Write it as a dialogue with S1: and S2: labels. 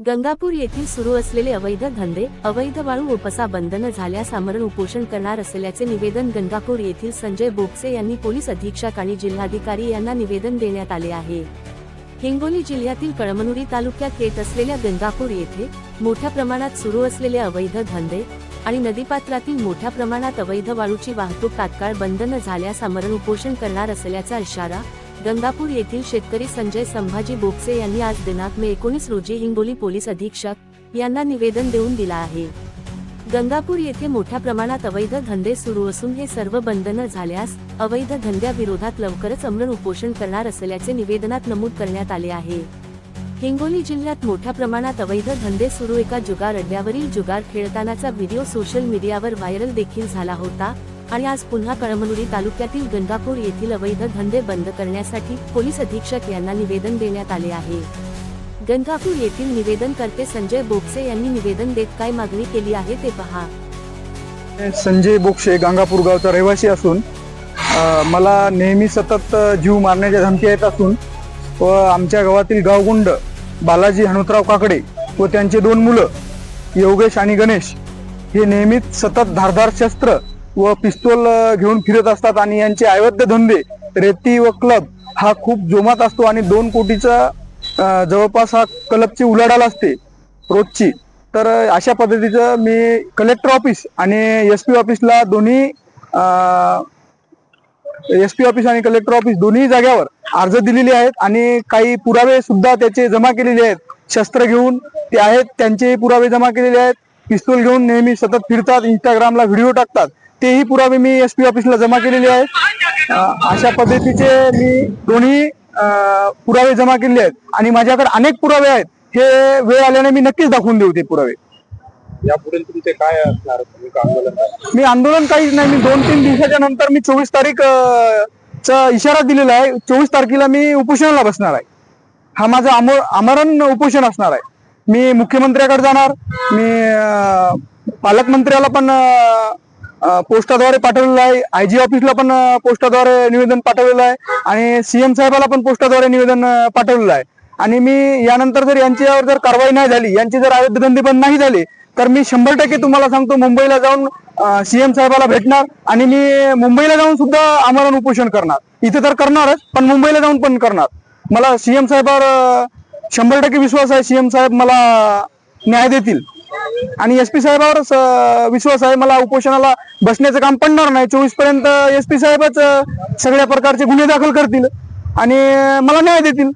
S1: गंगापूर येथील सुरू असलेले अवैध धंदे अवैध वाळू उपसा बंद न झाल्यास आमरण उपोषण करणार असल्याचे निवेदन गंगापूर येथील संजय बोगसे यांनी पोलीस अधीक्षक आणि जिल्हाधिकारी यांना निवेदन देण्यात आले आहे. हिंगोली जिल्ह्यातील कळमनुरी तालुक्यात येत असलेल्या गंगापूर येथे मोठ्या प्रमाणात सुरू असलेले अवैध धंदे आणि नदीपात्रातील मोठ्या प्रमाणात अवैध वाळूची वाहतूक तात्काळ बंद न झाल्यास आमरण उपोषण करणार असल्याचा इशारा गंगापूर येथील शेतकरी संजय संभाजी बोपसे यांनी आज दिनांक मे एकोणीस रोजी हिंगोली पोलीस अधीक्षक यांना निवेदन देऊन दिला आहे. गंगापूर येथे मोठ्या प्रमाणात अवैध धंदे सुरू असून हे सर्व बंधनं झाल्यास अवैध धंद्याविरोधात लवकरच अमरण उपोषण करणार असल्याचे निवेदनात नमूद करण्यात आले आहे. हिंगोली जिल्ह्यात मोठ्या प्रमाणात अवैध धंदे सुरू एका जुगार अड्ड्यावरील जुगार खेळतानाचा व्हिडिओ सोशल मीडियावर व्हायरल देखील झाला होता. आणि आज पुन्हा कळमनुरी तालुक्यातील गंगापूर येथील अवैध धंदे बंद करण्यासाठी पोलीस अधीक्षक यांना निवेदन देण्यात आले आहे. गंगापूर येथील निवेदनकर्ते संजय बोगसे यांनी निवेदन देत काय मागणी केली आहे ते पहा.
S2: संजय बोक्षे गंगापूर गावचा रहिवासी असून मला नेहमी सतत जीव मारण्याच्या धमक्या येत असून व आमच्या गावातील गावगुंड बालाजी हनुतराव काकडे व त्यांचे दोन मुलं योगेश आणि गणेश हे नेहमीच सतत धारधार शस्त्र व पिस्तोल घेऊन फिरत असतात आणि यांचे अवैध धंदे रेती व क्लब हा खूप जोमात असतो आणि दोन कोटीचा जवळपास हा क्लबची उलाढाल असते रोजची. तर अशा पद्धतीचं मी कलेक्टर ऑफिस आणि एस पी ऑफिसला दोन्ही एस पी ऑफिस आणि कलेक्टर ऑफिस दोन्ही जाग्यावर अर्ज दिलेले आहेत आणि काही पुरावे सुद्धा त्याचे जमा केलेले आहेत. शस्त्र घेऊन ते आहेत त्यांचे पुरावे जमा केलेले आहेत. पिस्तूल घेऊन नेहमी सतत फिरतात इंस्टाग्रामला व्हिडिओ टाकतात. तेही पुरावे मी एस पी ऑफिसला जमा केलेले आहेत. अशा पद्धतीचे मी दोन्ही पुरावे जमा केलेले आहेत. आणि माझ्याकडे अनेक पुरावे आहेत. हे वेळ आल्याने मी नक्कीच दाखवून देऊ ते पुरावे.
S3: यापुढे तुमचे काय असणार?
S2: मी आंदोलन काहीच नाही. मी दोन तीन दिवसाच्या नंतर मी चोवीस तारीख चा इशारा दिलेला आहे. चोवीस तारखेला मी उपोषणाला बसणार आहे. हा माझा आमो आमरण उपोषण असणार आहे. मी मुख्यमंत्र्याकडे जाणार. मी पालकमंत्र्याला पण पोस्टाद्वारे पाठवलेलं आहे. आय जी ऑफिसला पण पोस्टाद्वारे निवेदन पाठवलेलं आहे. आणि सीएम साहेबाला पण पोस्टाद्वारे निवेदन पाठवलेलं आहे. आणि मी यानंतर जर यांच्यावर जर कारवाई नाही झाली यांचे जर अवैध पण बंद नाही झाले तर मी शंभर टक्के तुम्हाला सांगतो मुंबईला जाऊन सीएम साहेबाला भेटणार. आणि मी मुंबईला जाऊन सुद्धा आमरण उपोषण करणार. इथे तर करणारच पण मुंबईला जाऊन पण करणार. मला सीएम साहेबावर शंभर टक्के विश्वास आहे. सीएम साहेब मला न्याय देतील. आणि एस पी साहेबावर विश्वास आहे मला उपोषणाला बसण्याचं काम पडणार नाही. चोवीसपर्यंत एस पी साहेबच सगळ्या प्रकारचे गुन्हे दाखल करतील आणि मला न्याय देतील.